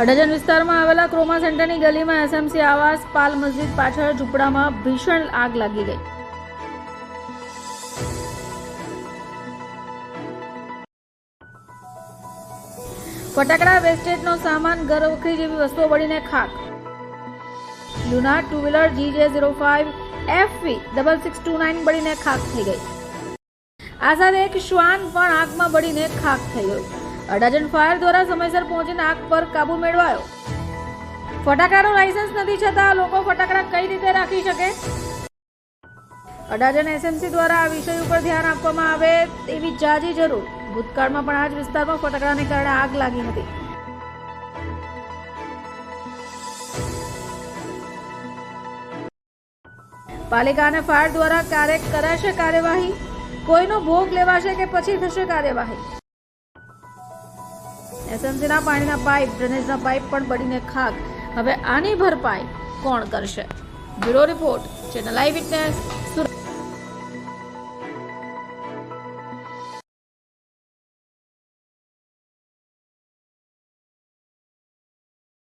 અડાજણ વિસ્તારમાં આવેલા ક્રોમા સેન્ટરની ગલીમાં એસએમસી આવાસ પાલ મસ્જિદ પાછળ ઝૂંપડામાં ભીષણ આગ લાગી ગઈ. ફટાકડા વેસ્ટેજનો સામાન ઘર વખરી જેવી વસ્તુઓ બળીને ખાક. લુના two wheeler G J zero five FV double six two nine બળીને ખાક થઈ ગઈ. આ સાથે એક શ્વાન પણ આગમાં બળીને ખાક થઈ ગયું. અડાજણ ફાયર દ્વારા સમયસર પહોંચીને આગ પર કાબુ મેળવાયો. ફટાકડાનું લાયસન્સ નથી છતાં લોકો ફટાકડા કઈ રીતે રાખી શકે? અડાજણ એસએમસી દ્વારા આ વિષય ઉપર ધ્યાન આપવામાં આવે તેવી જાજી જરૂર. ભૂતકાળમાં પણ આ જ વિસ્તારમાં ફટાકડાને કારણે આગ લાગી હતી. પાલિકા અને ફાયર દ્વારા ક્યારેક કરાશે કાર્યવાહી? કોઈનો ભોગ લેવાશે કે પછી થશે કાર્યવાહી? એસએમસીના પાણીના પાઇપ, ડ્રેનેજના પાઇપ પણ બળીને ખાક. હવે આની ભરપાઈ કોણ કરશે? Bureau report, channel eye witness